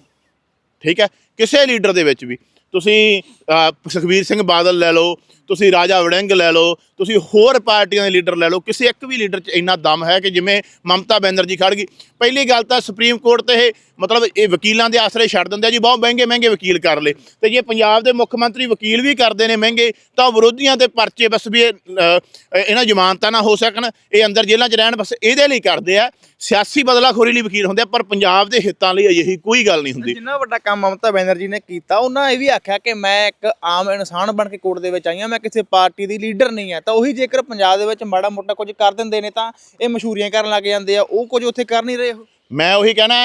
ਠੀਕ ਹੈ? ਕਿਸੇ ਲੀਡਰ ਦੇ ਵਿੱਚ ਵੀ। ਤੁਸੀਂ ਅਹ, ਸੁਖਬੀਰ ਸਿੰਘ ਬਾਦਲ ਲੈ ਲਓ ਤੁਸੀਂ ਰਾਜਾ ਵੜਿੰਗ ਲੈ ਲਓ ਤੁਸੀਂ ਹੋਰ ਪਾਰਟੀਆਂ ਦੇ ਲੀਡਰ ਲੈ ਲਓ ਕਿਸੇ ਇੱਕ ਵੀ ਲੀਡਰ 'ਚ ਇੰਨਾ ਦਮ ਹੈ ਕਿ ਜਿਵੇਂ ਮਮਤਾ ਬੈਨਰਜੀ ਖੜ ਗਈ। ਪਹਿਲੀ ਗੱਲ ਤਾਂ ਸੁਪਰੀਮ ਕੋਰਟ ਤੇ ਇਹ ਮਤਲਬ ਇਹ ਵਕੀਲਾਂ ਦੇ ਆਸਰੇ ਛੱਡ ਦਿੰਦੇ ਆ ਜੀ ਬਹੁਤ ਮਹਿੰਗੇ ਮਹਿੰਗੇ ਵਕੀਲ ਕਰ ਲਏ। ਤੇ ਜੇ ਪੰਜਾਬ ਦੇ ਮੁੱਖ ਮੰਤਰੀ ਵਕੀਲ ਵੀ ਕਰਦੇ ਨੇ ਮਹਿੰਗੇ ਤਾਂ ਵਿਰੋਧੀਆਂ ਦੇ ਪਰਚੇ ਬਸ ਵੀ ਇਹਨਾਂ ਜ਼ਮਾਨਤਾਂ ਨਾ ਹੋ ਸਕਣ ਇਹ ਅੰਦਰ ਜੇਲ੍ਹਾਂ 'ਚ ਰਹਿਣ ਬਸ ਇਹਦੇ ਲਈ ਕਰਦੇ ਆ। ਸਿਆਸੀ ਬਦਲਾਖੋਰੀ ਲਈ ਵਕੀਲ ਹੁੰਦੇ ਆ ਪਰ ਪੰਜਾਬ ਦੇ ਹਿੱਤਾਂ ਲਈ ਅਜਿਹੀ ਕੋਈ ਗੱਲ ਨਹੀਂ ਹੁੰਦੀ। ਜਿੰਨਾ ਵੱਡਾ ਕੰਮ ਮਮਤਾ ਬੈਨਰਜੀ ਨੇ ਕੀਤਾ ਉਹਨਾਂ ਇਹ ਵੀ ਆਖਿਆ ਕਿ ਮੈਂ ਇੱਕ ਆਮ ਇਨਸਾਨ ਬਣ ਕੇ ਕੋਰਟ ਦੇ ਵਿੱਚ ਆਈ ਹਾਂ ਮੈਂ ਕਿਸੇ ਪਾਰਟੀ ਦੀ ਲੀਡਰ ਨਹੀਂ ਹਾਂ। ਤਾਂ ਉਹੀ ਜੇਕਰ ਪੰਜਾਬ ਦੇ ਵਿੱਚ ਮਾੜਾ ਮੋਟਾ ਕੁਝ ਕਰ ਦਿੰਦੇ ਨੇ ਤਾਂ ਇਹ ਮਸ਼ਹੂਰੀਆਂ ਕਰਨ ਲੱਗ ਜਾਂਦੇ ਆ। ਉਹ ਕੁਝ ਉੱਥੇ ਕਰ ਨਹੀਂ ਰਹੇ ਉਹ। ਮੈਂ ਉਹੀ ਕਹਿਣਾ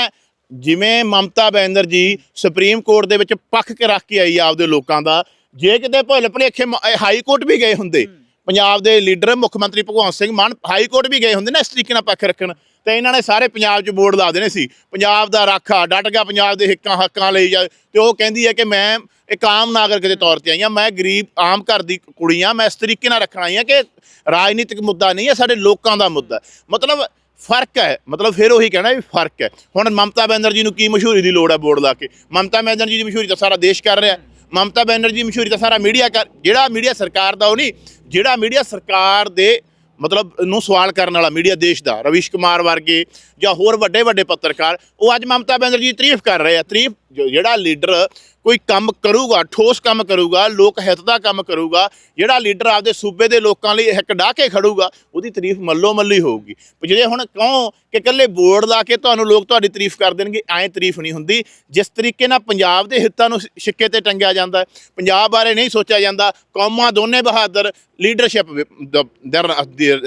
ਜਿਵੇਂ ਮਮਤਾ ਬੈਨਰਜੀ ਸੁਪਰੀਮ ਕੋਰਟ ਦੇ ਵਿੱਚ ਪੱਖ ਕੇ ਰੱਖ ਕੇ ਆਈ ਆ ਆਪਦੇ ਲੋਕਾਂ ਦਾ ਜੇ ਕਿਤੇ ਭੁੱਲ ਭੁਲੇਖੇ ਹਾਈ ਕੋਰਟ ਵੀ ਗਏ ਹੁੰਦੇ ਪੰਜਾਬ ਦੇ ਲੀਡਰ ਮੁੱਖ ਮੰਤਰੀ ਭਗਵੰਤ ਸਿੰਘ ਮਾਨ ਹਾਈ ਕੋਰਟ ਵੀ ਗਏ ਹੁੰਦੇ ਨਾ ਇਸ ਤਰੀਕੇ ਨਾਲ ਪੱਖ ਰੱਖਣ। ਤੇ ਇਹਨਾਂ ਨੇ ਸਾਰੇ ਪੰਜਾਬ 'ਚ ਬੋਰਡ ਲਾ ਦੇਣੇ ਸੀ। ਪੰਜਾਬ ਦਾ ਰਾਖਾ, ਡਟ ਗਿਆ ਪੰਜਾਬ ਦੇ ਹਿੱਕਾਂ, ਹੱਕਾਂ ਲਈ ਜਾ- ਤੇ ਉਹ ਕਹਿੰਦੀ ਹੈ ਕਿ ਮੈਂ ਇੱਕ ਆਮ ਨਾਗਰਿਕ ਦੇ ਤੌਰ ਤੇ ਆਈ ਹਾਂ, ਮੈਂ ਗਰੀਬ ਆਮ ਘਰ ਦੀ ਕੁੜੀ ਹਾਂ, ਮੈਂ ਇਸ ਤਰੀਕੇ ਨਾਲ ਰੱਖਣਾ ਆਈ ਹਾਂ ਕਿ ਰਾਜਨੀਤਿਕ ਮੁੱਦਾ ਨਹੀਂ ਹੈ, ਸਾਡੇ ਲੋਕਾਂ ਦਾ ਮੁੱਦਾ ਮਤਲਬ ਫ਼ਰਕ ਹੈ, ਮਤਲਬ ਫਿਰ ਉਹੀ ਕਹਿਣਾ ਵੀ ਫ਼ਰਕ ਹੈ। ਹੁਣ ਮਮਤਾ ਬੈਨਰਜੀ ਨੂੰ ਕੀ ਮਸ਼ਹੂਰੀ ਦੀ ਲੋੜ ਹੈ ਬੋਰਡ ਲਾ ਕੇ? ਮਮਤਾ ਬੈਨਰਜੀ ਦੀ ਮਸ਼ਹੂਰੀ ਤਾਂ ਸਾਰਾ ਦੇਸ਼ ਕਰ ਰਿਹਾ ਮਮਤਾ ਬੈਨਰਜੀ ਦੀ ਮਸ਼ਹੂਰੀ ਤਾਂ ਸਾਰਾ ਮੀਡੀਆ ਕਰ ਜਿਹੜਾ ਮੀਡੀਆ ਸਰਕਾਰ ਦਾ ਉਹ ਨਹੀਂ, ਜਿਹੜਾ ਮੀਡੀਆ ਸਰਕਾਰ ਦੇ ਮਤਲਬ ਨੂੰ ਸਵਾਲ ਕਰਨ ਵਾਲਾ ਮੀਡੀਆ ਦੇਸ਼ ਦਾ, ਰਵੀਸ਼ ਕੁਮਾਰ ਵਰਗੇ ਜਾਂ ਹੋਰ ਵੱਡੇ ਵੱਡੇ ਪੱਤਰਕਾਰ, ਉਹ ਅੱਜ ਮਮਤਾ ਬੈਨਰਜੀ ਦੀ ਤਾਰੀਫ ਕਰ ਰਹੇ ਆ। ਤਾਰੀਫ ਜੋ- ਜਿਹੜਾ ਲੀਡਰ ਕੋਈ ਕੰਮ ਕਰੂਗਾ, ਠੋਸ ਕੰਮ ਕਰੂਗਾ, ਲੋਕ ਹਿੱਤ ਦਾ ਕੰਮ ਕਰੂਗਾ, ਜਿਹੜਾ ਲੀਡਰ ਆਪਦੇ ਸੂਬੇ ਦੇ ਲੋਕਾਂ ਲਈ ਇੱਕ ਡਾਹ ਕੇ ਖੜੂਗਾ, ਉਹਦੀ ਤਾਰੀਫ ਮੱਲੋ ਮੱਲੀ ਹੋਊਗੀ। ਜਿਹੜੇ ਹੁਣ ਕਹੋ ਕਿ ਇਕੱਲੇ ਬੋਰਡ ਲਾ ਕੇ ਤੁਹਾਨੂੰ ਲੋਕ ਤੁਹਾਡੀ ਤਾਰੀਫ ਕਰ ਦੇਣਗੇ, ਐਂ ਤਾਰੀਫ ਨਹੀਂ ਹੁੰਦੀ। ਜਿਸ ਤਰੀਕੇ ਨਾਲ ਪੰਜਾਬ ਦੇ ਹਿੱਤਾਂ ਨੂੰ ਸਿੱਕੇ ਤੇ ਟੰਗਿਆ ਜਾਂਦਾ, ਪੰਜਾਬ ਬਾਰੇ ਨਹੀਂ ਸੋਚਿਆ ਜਾਂਦਾ, ਕੌਮਾਂ ਦੋਨੇ ਬਹਾਦਰ ਲੀਡਰਸ਼ਿਪ ਦਰ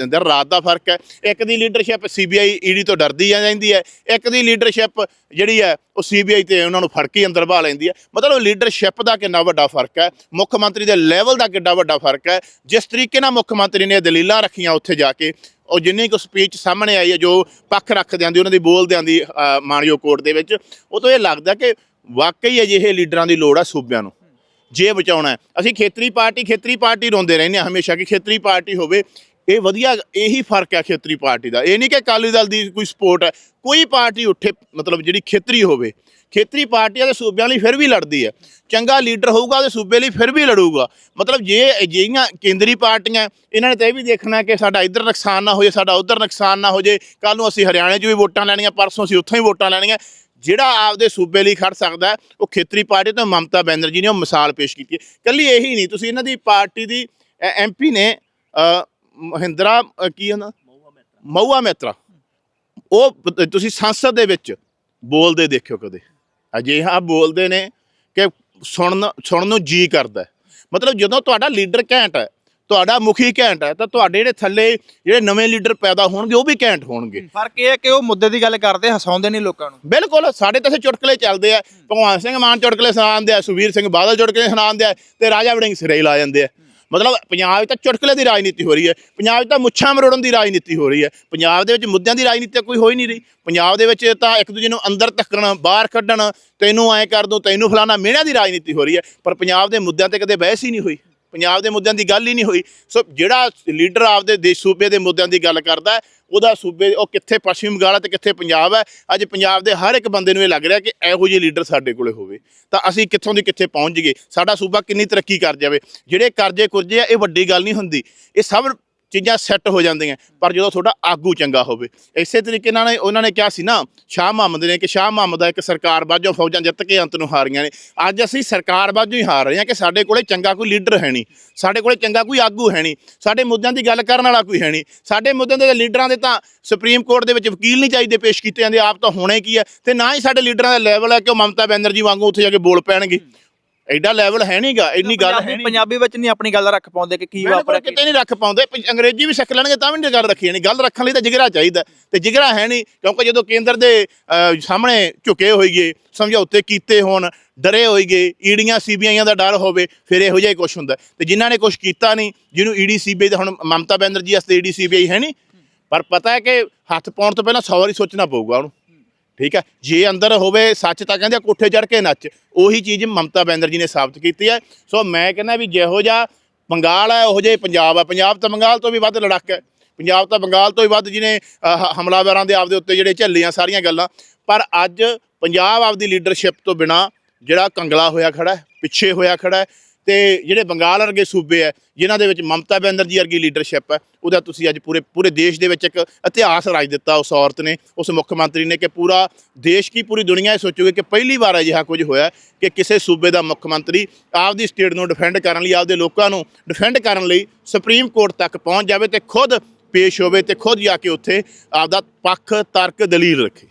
ਦਰ ਰਾਤ ਦਾ ਫ਼ਰਕ ਹੈ। ਇੱਕ ਦੀ ਲੀਡਰਸ਼ਿਪ ਸੀਬੀਆਈ ਈਡੀ ਤੋਂ ਡਰਦੀ ਜਾਂਦੀ ਹੈ। ਇੱਕ ਦੀ ਲੀਡਰਸ਼ਿਪ ਜਿਹੜੀ ਹੈ, ਉਹ ਸੀਬੀਆਈ ਤੇ ਉਹਨਾਂ ਨੂੰ ਫੜ ਕੇ ਅੰਦਰ ਬਹਾ ਲੈਂਦੀ ਹੈ। ਮਤਲਬ ਲੀਡਰਸ਼ਿਪ ਦਾ ਕਿੰਨਾ ਵੱਡਾ ਫ਼ਰਕ ਹੈ, ਮੁੱਖ ਮੰਤਰੀ ਦੇ ਲੈਵਲ ਦਾ ਕਿੰਨਾ ਵੱਡਾ ਫ਼ਰਕ ਹੈ। ਜਿਸ ਤਰੀਕੇ ਨਾਲ ਮੁੱਖ ਮੰਤਰੀ ਨੇ ਦਲੀਲਾਂ ਰੱਖੀਆਂ ਉੱਥੇ ਜਾ ਕੇ, ਉਹ ਜਿੰਨੀ ਕੁ ਸਪੀਚ ਸਾਹਮਣੇ ਆਈ ਹੈ, ਜੋ ਪੱਖ ਰੱਖਦਿਆਂ ਦੀ, ਉਹਨਾਂ ਦੀ ਬੋਲਦਿਆਂ ਦੀ ਮਾਨਯੋਗ ਕੋਰਟ ਦੇ ਵਿੱਚ, ਉਹ ਤੋਂ ਇਹ ਲੱਗਦਾ ਕਿ ਵਾਕਈ ਅਜਿਹੇ ਲੀਡਰਾਂ ਦੀ ਲੋੜ ਹੈ ਸੂਬਿਆਂ ਨੂੰ। ਜੇ ਬਚਾਉਣਾ ਅਸੀਂ ਖੇਤਰੀ ਪਾਰਟੀ ਖੇਤਰੀ ਪਾਰਟੀ ਰੋਂਦੇ ਰਹਿੰਦੇ ਹਾਂ ਹਮੇਸ਼ਾ ਕਿ ਖੇਤਰੀ ਪਾਰਟੀ ਹੋਵੇ। ਇਹ ਵਧੀਆ, ਇਹੀ ਫ਼ਰਕ ਹੈ ਖੇਤਰੀ ਪਾਰਟੀ ਦਾ। ਇਹ ਨਹੀਂ ਕਿ ਅਕਾਲੀ ਦਲ ਦੀ ਕੋਈ ਸਪੋਰਟ ਹੈ। ਕੋਈ ਪਾਰਟੀ ਉੱਠੇ, ਮਤਲਬ ਜਿਹੜੀ ਖੇਤਰੀ ਹੋਵੇ ਖੇਤਰੀ ਪਾਰਟੀਆਂ ਦੇ ਸੂਬਿਆਂ ਲਈ ਫਿਰ ਵੀ ਲੜਦੀ ਹੈ। ਚੰਗਾ ਲੀਡਰ ਹੋਊਗਾ ਤੇ ਸੂਬੇ ਲਈ ਫਿਰ ਵੀ ਲੜੂਗਾ। ਮਤਲਬ ਜੇ ਅਜਿਹੀਆਂ ਕੇਂਦਰੀ ਪਾਰਟੀਆਂ, ਇਹਨਾਂ ਨੇ ਤਾਂ ਇਹ ਵੀ ਦੇਖਣਾ ਕਿ ਸਾਡਾ ਇੱਧਰ ਨੁਕਸਾਨ ਨਾ ਹੋ ਜਾਏ ਸਾਡਾ ਉੱਧਰ ਨੁਕਸਾਨ ਨਾ ਹੋ ਜਾਏ ਕੱਲ ਨੂੰ ਅਸੀਂ ਹਰਿਆਣੇ 'ਚ ਵੀ ਵੋਟਾਂ ਲੈਣੀਆਂ, ਪਰਸੋਂ ਅਸੀਂ ਉੱਥੋਂ ਹੀ ਵੋਟਾਂ ਲੈਣੀਆਂ। ਜਿਹੜਾ ਆਪਦੇ ਸੂਬੇ ਲਈ ਖੜ ਸਕਦਾ ਉਹ ਖੇਤਰੀ ਪਾਰਟੀ ਤੋਂ ਮਮਤਾ ਬੈਨਰਜੀ ਨੇ ਉਹ ਮਿਸਾਲ ਪੇਸ਼ ਕੀਤੀ ਹੈ। ਕੱਲੀ ਇਹੀ ਨਹੀਂ, ਤੁਸੀਂ ਇਹਨਾਂ ਦੀ ਪਾਰਟੀ ਦੀ ਐਮਪੀ ਨੇ ਮਹਿੰਦਰਾ ਕੀ ਹੁੰਦਾ ਮਊਆ ਮੈਤਰਾ ਉਹ ਤੁਸੀਂ ਸੰਸਦ ਦੇ ਵਿੱਚ ਬੋਲਦੇ ਦੇਖਿਓ ਕਦੇ। ਅਜਿਹਾ ਬੋਲਦੇ ਨੇ ਕਿ ਸੁਣਨ ਸੁਣਨ ਨੂੰ ਜੀ ਕਰਦਾ। ਮਤਲਬ ਜਦੋਂ ਤੁਹਾਡਾ ਲੀਡਰ ਘੈਂਟ ਹੈ ਤੁਹਾਡਾ ਮੁਖੀ ਘੈਂਟ ਹੈ ਤਾਂ ਤੁਹਾਡੇ ਜਿਹੜੇ ਥੱਲੇ ਜਿਹੜੇ ਨਵੇਂ ਲੀਡਰ ਪੈਦਾ ਹੋਣਗੇ ਉਹ ਵੀ ਘੈਂਟ ਹੋਣਗੇ। ਫ਼ਰਕ ਇਹ ਹੈ ਕਿ ਉਹ ਮੁੱਦੇ ਦੀ ਗੱਲ ਕਰਦੇ ਹਸਾਉਂਦੇ ਨਹੀਂ ਲੋਕਾਂ ਨੂੰ। ਬਿਲਕੁਲ ਸਾਡੇ ਤਾਂ ਚੁਟਕਲੇ ਚੱਲਦੇ ਆ। ਭਗਵਾਨ ਸਿੰਘ ਮਾਨ ਚੁਟਕਲੇ ਸੁਣਾਉਂਦੇ ਆ ਸੁਵੀਰ ਸਿੰਘ ਬਾਦਲ ਚੁਟਕਲੇ ਸੁਣਾਉਂਦੇ ਆ ਤੇ ਰਾਜਾ ਵੜਿੰਗ ਸਿਰੇ ਲਾ ਜਾਂਦੇ ਆ। ਮਤਲਬ ਪੰਜਾਬ 'ਚ ਤਾਂ ਚੁਟਕਲੇ ਦੀ ਰਾਜਨੀਤੀ ਹੋ ਰਹੀ ਹੈ, ਪੰਜਾਬ 'ਚ ਤਾਂ ਮੁੱਛਾਂ ਮਰੋੜਨ ਦੀ ਰਾਜਨੀਤੀ ਹੋ ਰਹੀ ਹੈ, ਪੰਜਾਬ ਦੇ ਵਿੱਚ ਮੁੱਦਿਆਂ ਦੀ ਰਾਜਨੀਤੀ ਤਾਂ ਕੋਈ ਹੋ ਹੀ ਨਹੀਂ ਰਹੀ, ਪੰਜਾਬ ਦੇ ਵਿੱਚ ਤਾਂ ਇੱਕ ਦੂਜੇ ਨੂੰ ਅੰਦਰ ਧੱਕਣ, ਬਾਹਰ ਕੱਢਣ, ਤੈਨੂੰ ਐਂ ਕਰ ਦੂੰ, ਤੈਨੂੰ ਫਲਾਣਾ ਮਿਹਣਿਆਂ ਦੀ ਰਾਜਨੀਤੀ ਹੋ ਰਹੀ ਹੈ, ਪਰ ਪੰਜਾਬ ਦੇ ਮੁੱਦਿਆਂ ਤੇ ਕਦੇ ਬਹਿਸ ਹੀ ਨਹੀਂ ਹੋਈ। ਪੰਜਾਬ ਦੇ ਮੁੱਦਿਆਂ ਦੀ ਗੱਲ ਹੀ ਨਹੀਂ ਹੋਈ। ਸੋ ਜਿਹੜਾ ਲੀਡਰ ਆਪਦੇ ਦੇਸ਼ ਸੂਬੇ ਦੇ ਮੁੱਦਿਆਂ ਦੀ ਗੱਲ ਕਰਦਾ ਹੈ, ਉਹਦਾ ਸੂਬੇ ਉਹ ਕਿੱਥੇ ਪੱਛਮੀ ਬੰਗਾਲ ਹੈ ਤੇ ਕਿੱਥੇ ਪੰਜਾਬ ਹੈ ਅੱਜ ਪੰਜਾਬ ਦੇ ਹਰ ਇੱਕ ਬੰਦੇ ਨੂੰ ਇਹ ਲੱਗ ਰਿਹਾ ਕਿ ਇਹੋ ਜਿਹੇ ਲੀਡਰ ਸਾਡੇ ਕੋਲੇ ਹੋਵੇ। ਤਾਂ ਅਸੀਂ ਕਿੱਥੋਂ ਦੀ ਕਿੱਥੇ ਪਹੁੰਚ ਜਾਈਏ ਸਾਡਾ ਸੂਬਾ ਕਿੰਨੀ ਤਰੱਕੀ ਕਰ ਜਾਵੇ। ਜਿਹੜੇ ਕਰਜ਼ੇ ਕੁਰਜ਼ੇ ਆ ਇਹ ਵੱਡੀ ਗੱਲ ਨਹੀਂ ਹੁੰਦੀ। ਇਹ ਸਭ ਚੀਜ਼ਾਂ ਸੈੱਟ ਹੋ ਜਾਂਦੀਆਂ। ਪਰ ਜਦੋਂ ਤੁਹਾਡਾ ਆਗੂ ਚੰਗਾ ਹੋਵੇ, ਇਸੇ ਤਰੀਕੇ ਨਾਲ ਉਹਨਾਂ ਨੇ ਕਿਹਾ ਸੀ ਨਾ, ਸ਼ਾਹ ਮੁਹੰਮਦ ਨੇ ਕਿ ਸ਼ਾਹ ਮੁਹੰਮਦ ਦਾ ਇੱਕ ਸਰਕਾਰ ਬਾਝੋਂ ਫੌਜਾਂ ਜਿੱਤ ਕੇ ਅੰਤ ਨੂੰ ਹਾਰੀਆਂ ਨੇ। ਅੱਜ ਅਸੀਂ ਸਰਕਾਰ ਬਾਝੋਂ ਹੀ ਹਾਰ ਰਹੇ ਹਾਂ ਕਿ ਸਾਡੇ ਕੋਲੇ ਚੰਗਾ ਕੋਈ ਲੀਡਰ ਹੈ ਨਹੀਂ। ਸਾਡੇ ਕੋਲੇ ਚੰਗਾ ਕੋਈ ਆਗੂ ਹੈ ਨਹੀਂ। ਸਾਡੇ ਮੁੱਦਿਆਂ ਦੀ ਗੱਲ ਕਰਨ ਵਾਲਾ ਕੋਈ ਹੈ ਨਹੀਂ। ਸਾਡੇ ਮੁੱਦਿਆਂ ਦੇ ਲੀਡਰਾਂ ਦੇ ਤਾਂ ਸੁਪਰੀਮ ਕੋਰਟ ਦੇ ਵਿੱਚ ਵਕੀਲ ਨਹੀਂ ਚਾਹੀਦੇ ਪੇਸ਼ ਕੀਤੇ ਜਾਂਦੇ, ਆਪ ਤਾਂ ਹੋਣੇ ਕੀ ਹੈ। ਤੇ ਨਾ ਹੀ ਸਾਡੇ ਲੀਡਰਾਂ ਦਾ ਲੈਵਲ ਹੈ ਕਿ ਉਹ ਮਮਤਾ ਬੈਨਰਜੀ ਵਾਂਗੂ ਉੱਥੇ ਜਾ ਕੇ ਬੋਲ ਪੈਣਗੇ। ਐਡਾ ਲੈਵਲ ਹੈ ਨਹੀਂਗਾ ਇੰਨੀ ਗੱਲ ਹੈ ਨਹੀਂ ਪੰਜਾਬੀ ਵਿੱਚ ਨਹੀਂ ਆਪਣੀ ਗੱਲ ਰੱਖ ਪਾਉਂਦੇ ਕਿ ਕੀ ਵਾਪਰਿਆ ਕਿਤੇ ਨਹੀਂ। ਰੱਖ ਪਾਉਂਦੇ ਅੰਗਰੇਜ਼ੀ ਵੀ ਸਿੱਖ ਲੈਣਗੇ ਤਾਂ ਵੀ ਨਹੀਂ ਗੱਲ ਰੱਖੀ ਜਾਣੀ। ਗੱਲ ਰੱਖਣ ਲਈ ਤਾਂ ਜਿਗਰਾ ਚਾਹੀਦਾ ਤੇ ਜਿਗਰਾ ਹੈ ਨਹੀਂ ਕਿਉਂਕਿ ਜਦੋਂ ਕੇਂਦਰ ਦੇ ਸਾਹਮਣੇ ਝੁਕੇ ਹੋਈਏ ਸਮਝੌਤੇ ਕੀਤੇ ਹੋਣ ਡਰੇ ਹੋਈਏ ਈਡੀਆਂ ਸੀਬੀਆਈਆਂ ਦਾ ਡਰ ਹੋਵੇ ਫਿਰ ਇਹੋ ਜਿਹਾ ਹੀ ਕੁਝ ਹੁੰਦਾ ਤੇ ਜਿਨ੍ਹਾਂ ਨੇ ਕੁਝ ਕੀਤਾ ਨਹੀਂ ਜਿਹਨੂੰ ਈਡੀ ਸੀਬੀਆਈ ਦਾ ਹੁਣ ਮਮਤਾ ਬੈਨਰਜੀ ਵਾਸਤੇ ਈਡੀ ਸੀਬੀਆਈ ਹੈ ਨਹੀਂ ਪਰ ਪਤਾ ਹੈ ਕਿ ਹੱਥ ਪਾਉਣ ਤੋਂ ਪਹਿਲਾਂ 100 ਵਾਰੀ ਸੋਚਣਾ ਪਊਗਾ ਉਹਨੂੰ। ਠੀਕ ਹੈ? ਜੇ ਅੰਦਰ ਹੋਵੇ, ਸੱਚ ਤਾਂ ਕਹਿੰਦੇ ਆ, ਕੋਠੇ ਚੜ ਕੇ ਨੱਚ। ਉਹੀ ਚੀਜ਼ ਮਮਤਾ ਬੈਨਰਜੀ ਨੇ ਸਾਬਤ ਕੀਤੀ ਹੈ। ਸੋ ਮੈਂ ਕਹਿੰਦਾ ਵੀ ਜਿਹੋ ਜਿਹਾ ਬੰਗਾਲ ਹੈ, ਉਹੋ ਜਿਹਾ ਹੀ ਪੰਜਾਬ ਹੈ। ਪੰਜਾਬ ਤਾਂ ਬੰਗਾਲ ਤੋਂ ਵੀ ਵੱਧ ਲੜਾਕਾ ਹੈ। ਪੰਜਾਬ ਤਾਂ ਬੰਗਾਲ ਤੋਂ ਹੀ ਵੱਧ ਜਿਹਨੇ ਹਮਲਾਵਰਾਂ ਦੇ ਆਪਦੇ ਉੱਤੇ ਜਿਹੜੇ ਝੱਲੀਆਂ ਸਾਰੀਆਂ ਗੱਲਾਂ। ਪਰ ਅੱਜ ਪੰਜਾਬ ਆਪਦੀ ਲੀਡਰਸ਼ਿਪ ਤੋਂ ਬਿਨਾ ਜਿਹੜਾ ਕੰਗਲਾ ਹੋਇਆ ਖੜਾ ਹੈ, ਪਿੱਛੇ ਹੋਇਆ ਖੜਾ ਹੈ ਤੇ ਜਿਹੜੇ ਬੰਗਾਲ ਵਰਗੇ ਸੂਬੇ ਹੈ ਜਿਨ੍ਹਾਂ ਦੇ ਵਿੱਚ ਮਮਤਾ ਬੈਨਰਜੀ ਵਰਗੀ ਲੀਡਰਸ਼ਿਪ ਹੈ ਉਹਦਾ ਤੁਸੀਂ ਅੱਜ ਪੂਰੇ ਪੂਰੇ ਦੇਸ਼ ਦੇ ਵਿੱਚ ਇੱਕ ਇਤਿਹਾਸ ਰਚ ਦਿੱਤਾ ਉਸ ਔਰਤ ਨੇ, ਉਸ ਮੁੱਖ ਮੰਤਰੀ ਨੇ ਕਿ ਪੂਰਾ ਦੇਸ਼ ਕੀ ਪੂਰੀ ਦੁਨੀਆ ਇਹ ਸੋਚੂਗੀ ਕਿ ਪਹਿਲੀ ਵਾਰ ਅਜਿਹਾ ਕੁਝ ਹੋਇਆ ਕਿ ਕਿਸੇ ਸੂਬੇ ਦਾ ਮੁੱਖ ਮੰਤਰੀ ਆਪਦੀ ਸਟੇਟ ਨੂੰ ਡਿਫੈਂਡ ਕਰਨ ਲਈ, ਆਪਦੇ ਲੋਕਾਂ ਨੂੰ ਡਿਫੈਂਡ ਕਰਨ ਲਈ ਸੁਪਰੀਮ ਕੋਰਟ ਤੱਕ ਪਹੁੰਚ ਜਾਵੇ ਤੇ ਖੁਦ ਪੇਸ਼ ਹੋਵੇ ਤੇ ਖੁਦ ਜਾ ਕੇ ਉੱਥੇ ਆਪਦਾ ਪੱਖ, ਤਰਕ, ਦਲੀਲ ਰੱਖੇ।